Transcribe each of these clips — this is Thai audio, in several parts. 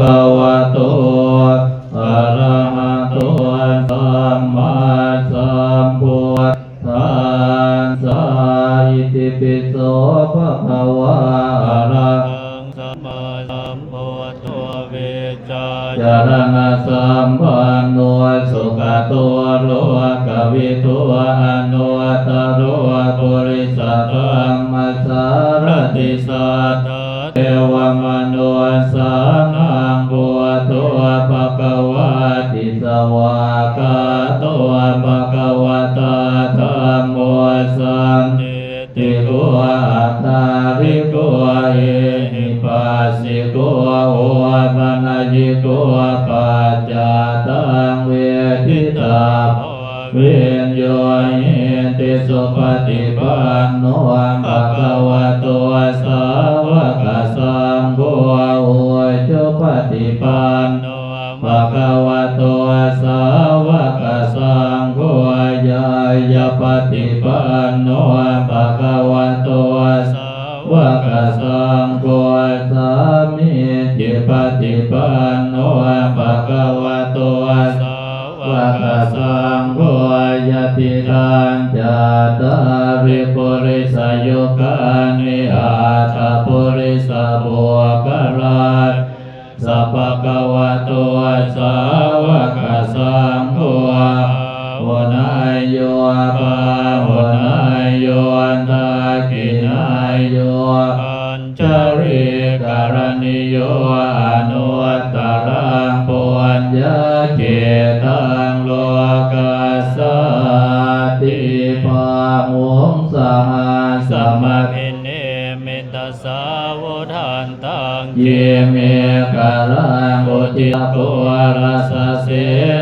ภะวะโตอะระหะโตสัมมาสัมพุทธัสสะอิติปิโสภะคะวะอะระหะสัมมาสัมพุทโธเวจาจารณะสัมปันโนสุขตัวโลกวิตัวอนุตตโรปุริสธรรมสารติสัต วากาตัวภะคะวะตาธรรมโมสันติติโกอัตตาริโกเอหิปัสสิโกโอปัญญิโกปัจจาตังเวทิตาเวนโยหิติสุปฏิปันโนภะคะวะโตสาว ปันโนภะคะวะโตสาวกสังโฆสามิจิปฏิปันโนภะคะวะโตสาวกสังโฆยติทานจัตาริปุริสโยุคานิอาตาปุริสบุคลาสัพพะคะวะโตสาวกสังโฆวนัยโยปา โยอันตากินายโยปัญจริกรณิโยอนุตตรังปุญญาเกตังโลกัสสติปามุงสหสมัคพิเนมิตสาวทันตังเยเมกะลังอุติโกรัสเส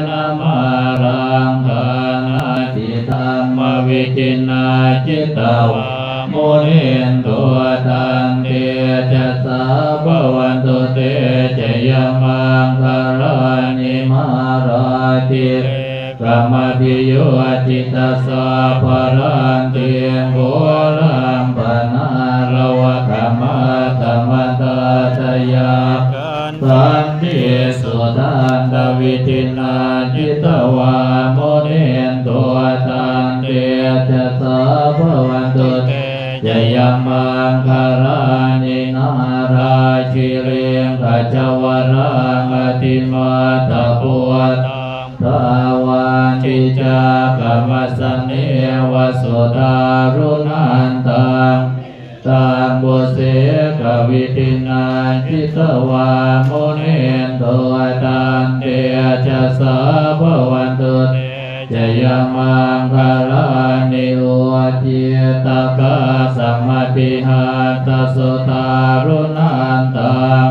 นมารังธานาติธรรมวิจิน มุนินตัวตันเตจะสาภวันตุเตจะยมังคารานิมาราติเรกรรมพิโยจิตตสาภรันเตียงโกลัมปนาระวะกรรมตมตาตยาสันติสุทันตวิทินาจิตวาโมเนนตัวตันเตจะสาภวันตุเต จยมังคารานินาราชิเรียงขจวรังอติมาตะปวตตังทาวาจิจากรรมสเนวสุตารุนันตังตังบุเสกวิตินาจิตวามุเนนตัวตันเตจะสาภวันตุเจยมังคารานิโอจิตกา สัมมติหาตสุตารุนันตัง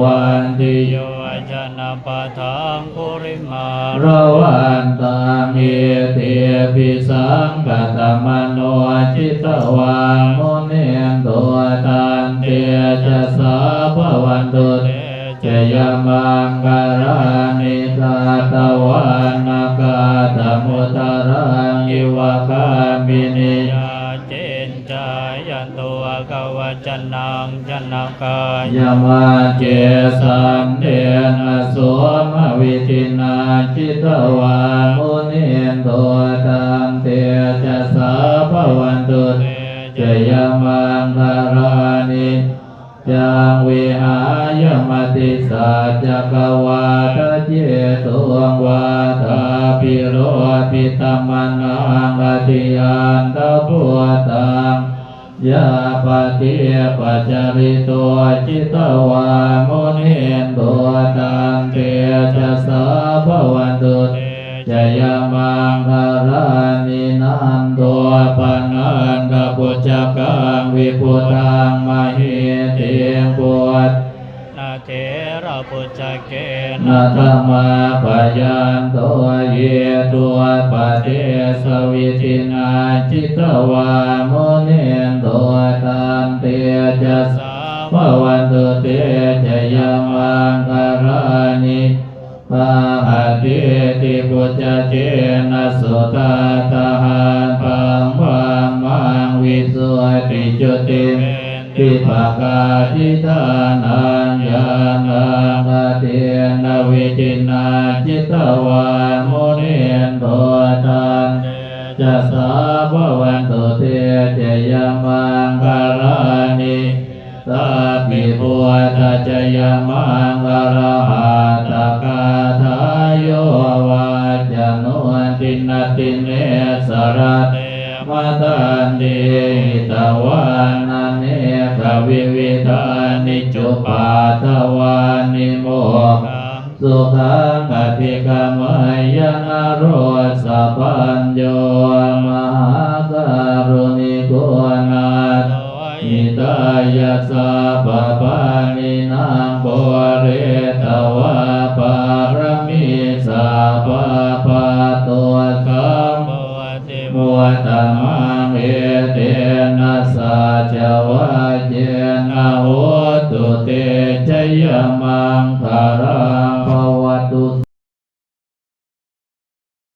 วันติโยโยชนะปะทังปุริมาระวันตังเอเตปิสังกตมโนจิตวามุเนนตัวตันเตจะสาภวันตุเตเจยมังกรานิกาตวานากาตมุตรังยิวะกามินิยา จายันตัวกวจนังจนกายยมาเจสันเดนะสวมวิทินาจิตวามุนินตัวตันเตจะสาภวันตุเจยมังคารานิจังวิหายมติสัจจกวาทะเจตุงวาทา ปิโรปิตมนังอติยันตพุตังยาปฏิปัจจริตัวจิตวามุนินตัวตังเตจะสาภวันตุเตจยมังคารานินันตัวปนันตปุจจกังวิพุตังมหิเตียงปวดนาเทระปุจจเกนาธรรมาปยันตัว เยตัวปเทสวิตินาจิตวามุนินตัวตันเตจะสาภวันตุเตจยมังคารานิมหาติติปุจจเจนะสุตาตา ป็นทิภากาทิทานัญญาณงอเทียนวิจินาจิตวามุนินโทตันจะสาภวันตุเทเจยมังคารานิสาปิพุทธเจยมังคาราหาตกาทายโยวาจโนตินติเนสระเต มาตันติตวานาเนกวิวิธานิจุปาทวานิโมสุขังอภิกามยนาโรสะปัญโยมหาการุณิโกนาอิตายาสาปะปานินางโบเรตวาปารมิสา ติมัวตมังเอเตนะสัจวะเจนะว